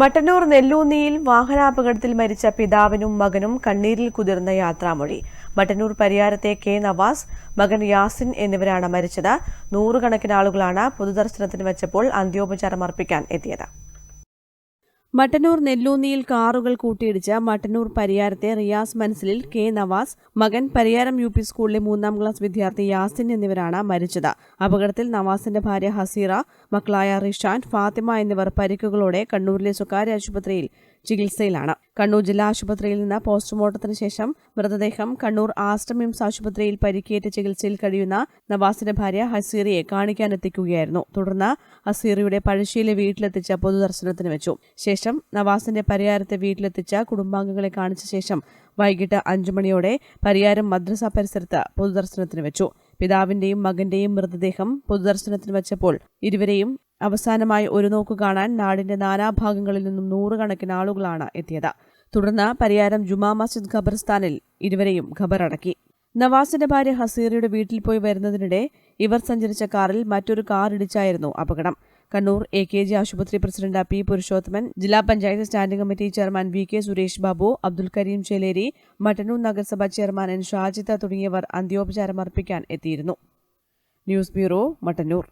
മട്ടന്നൂർ നെല്ലൂന്നിയിൽ വാഹനാപകടത്തിൽ മരിച്ച പിതാവിനും മകനും കണ്ണീരിൽ കുതിർന്ന യാത്രാമൊഴി. മട്ടന്നൂർ പരിയാരത്തെ കെ നവാസ് മകൻ യാസിൻ എന്നിവരാണ് മരിച്ചത്. നൂറുകണക്കിന് ആളുകളാണ് പൊതുദർശനത്തിന് വെച്ചപ്പോൾ അന്ത്യോപചാരം അർപ്പിക്കാൻ എത്തിയത്. മട്ടന്നൂർ നെല്ലൂന്നിയിൽ കാറുകൾ കൂട്ടിയിടിച്ച മട്ടന്നൂർ പരിയാരത്തെ റിയാസ് മൻസിലിൽ കെ നവാസ് മകൻ പരിയാരം യു പി സ്കൂളിലെ മൂന്നാം ക്ലാസ് വിദ്യാർത്ഥി യാസിൻ എന്നിവരാണ് മരിച്ചത്. അപകടത്തിൽ നവാസിന്റെ ഭാര്യ ഹസീറ മക്കളായ റിഷാൻ ഫാത്തിമ എന്നിവർ പരിക്കുകളോടെ കണ്ണൂരിലെ സ്വകാര്യ ആശുപത്രിയിൽ ചികിത്സയിലാണ്. കണ്ണൂർ ജില്ലാ ആശുപത്രിയിൽ നിന്ന് പോസ്റ്റ്മോർട്ടത്തിന് ശേഷം മൃതദേഹം കണ്ണൂർ ആസ്റ്റമിംസ് ആശുപത്രിയിൽ പരിക്കേറ്റ് ചികിത്സയിൽ കഴിയുന്ന നവാസിന്റെ ഭാര്യ ഹസീറിയെ കാണിക്കാനെത്തിക്കുകയായിരുന്നു. തുടർന്ന് ഹസീറിയുടെ പഴശ്ശിയിലെ വീട്ടിലെത്തിച്ച പൊതുദർശനത്തിന് വെച്ചു. ശേഷം നവാസിന്റെ പരിയാരത്തെ വീട്ടിലെത്തിച്ച കുടുംബാംഗങ്ങളെ കാണിച്ച ശേഷം വൈകിട്ട് അഞ്ചു മണിയോടെ പരിയാരം മദ്രസ പരിസരത്ത് പൊതുദർശനത്തിന് വെച്ചു. പിതാവിന്റെയും മകന്റെയും മൃതദേഹം പൊതുദർശനത്തിന് വെച്ചപ്പോൾ ഇരുവരെയും അവസാനമായി ഒരു നോക്ക് കാണാൻ നാടിന്റെ നാനാഭാഗങ്ങളിൽ നിന്നും നൂറുകണക്കിന് ആളുകളാണ് എത്തിയത്. തുടർന്ന് പരിയാരം ജുമാ മസ്ജിദ് ഖബർസ്ഥാനിൽ ഇരുവരെയും ഖബറടക്കി. നവാസിന്റെ ഭാര്യ ഹസീറയുടെ വീട്ടിൽ പോയി വരുന്നതിനിടെ ഇവർ സഞ്ചരിച്ച കാറിൽ മറ്റൊരു കാർ ഇടിച്ചായിരുന്നു അപകടം. കണ്ണൂർ എ കെ ജി ആശുപത്രി പ്രസിഡന്റ് പി പുരുഷോത്തമൻ ജില്ലാ panchayat standing committee chairman V K Suresh Babu Abdul Karim Chelery Mattannur നഗരസഭാ ചെയർമാൻ എൻ ഷാജിത്ത തുടങ്ങിയവർ അന്ത്യോപചാരം അർപ്പിക്കാൻ എത്തിയിരുന്നു. News bureau Mattannur.